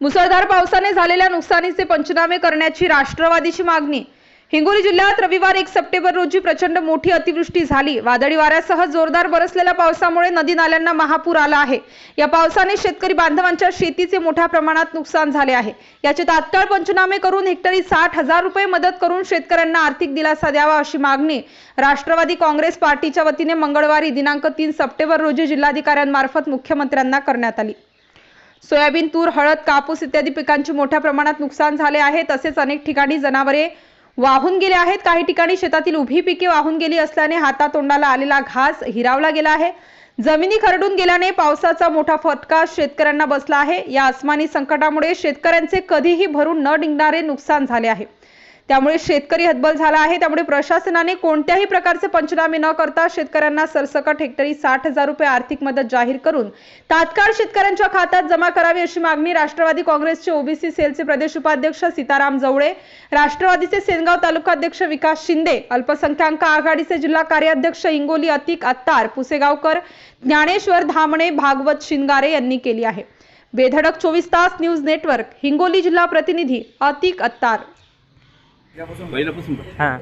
मुसळधार पावसाने झालेल्या नुकसानीचे पंचनामे करण्याची राष्ट्रवादीची मागणी. हिंगोली जिल्ह्यात रविवार एक सप्टेंबर रोजी प्रचंड मोठी अतिवृष्टी झाली. वादळी वाऱ्यासह जोरदार बरसलेल्या पावसामुळे नदी नाल्यांना महापूर आला आहे. या पावसाने शेतकरी बांधवांच्या शेतीचे मोठ्या प्रमाणात नुकसान झाले आहे. याचे तात्काळ पंचनामे करून हेक्टरी साठ हजार रुपये मदत करून शेतकऱ्यांना आर्थिक दिलासा द्यावा अशी मागणी राष्ट्रवादी काँग्रेस पार्टीच्या वतीने मंगळवारी दिनांक तीन सप्टेंबर रोजी जिल्हाधिकाऱ्यांमार्फत मुख्यमंत्र्यांना करण्यात आली. सोयाबीन तूर हळद कापूस इत्यादी पिकांचे मोठ्या प्रमाणात नुकसान झाले आहे. तसेच अनेक ठिकाणी जनावरे वाहून गेले आहेत. काही ठिकाणी शेतातील उभी पिके वाहून गेली असल्याने हातातोंडाला आलेला घास हिरावला गेला आहे. जमिनी खरडून गेल्याने पावसाचा मोठा फटका शेतकऱ्यांना बसला आहे. या अस्मानी संकटामुळे शेतकऱ्यांचे कधीही भरून न निघणारे नुकसान झाले आहे. त्यामुळे शेतकरी हतबल झाला आहे. त्यामुळे प्रशासनाने कोणत्याही प्रकारचे पंचनामे न करता शेतकऱ्यांना सरसकट हेक्टरी साठ हजार रुपये आर्थिक मदत जाहीर करून तात्काळ शेतकऱ्यांच्या खात्यात जमा करावी अशी मागणी राष्ट्रवादी काँग्रेसचे ओबीसी सेलचे प्रदेश उपाध्यक्ष सीताराम जवळे राष्ट्रवादीचे सेनगाव तालुकाध्यक्ष विकास शिंदे अल्पसंख्याक आघाडीचे जिल्हा कार्याध्यक्ष इंगोली अतिक अत्तार पुसेगावकर ज्ञानेश्वर धामणे भागवत शिंगारे यांनी केली आहे. बेधडक चोवीस तास न्यूज नेटवर्क हिंगोली जिल्हा प्रतिनिधी अतिक अत्तार. पहिल्यापासून? हां.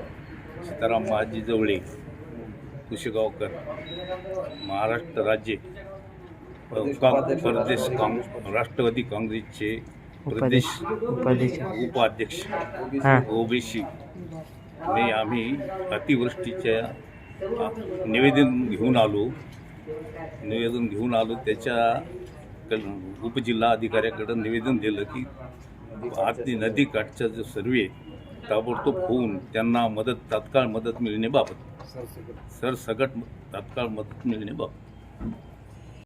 सीताराम महाजी जवळे कुशेगावकर महाराष्ट्र राज्य प्रदेश काँग राष्ट्रवादी काँग्रेसचे प्रदेश उपाध्यक्ष. उपाध्यक्ष. ओबीसी. ने आम्ही अतिवृष्टीच्या निवेदन घेऊन आलो. निवेदन घेऊन आलो. त्याच्या उपजिल्हा अधिकाऱ्याकडं निवेदन दिलं की आरती नदी काठचा जो सर्वे ताबडतोब होऊन त्यांना मदत तात्काळ मदत मिळण्याबाबत सरसगट तात्काळ मदत मिळण्याबाबत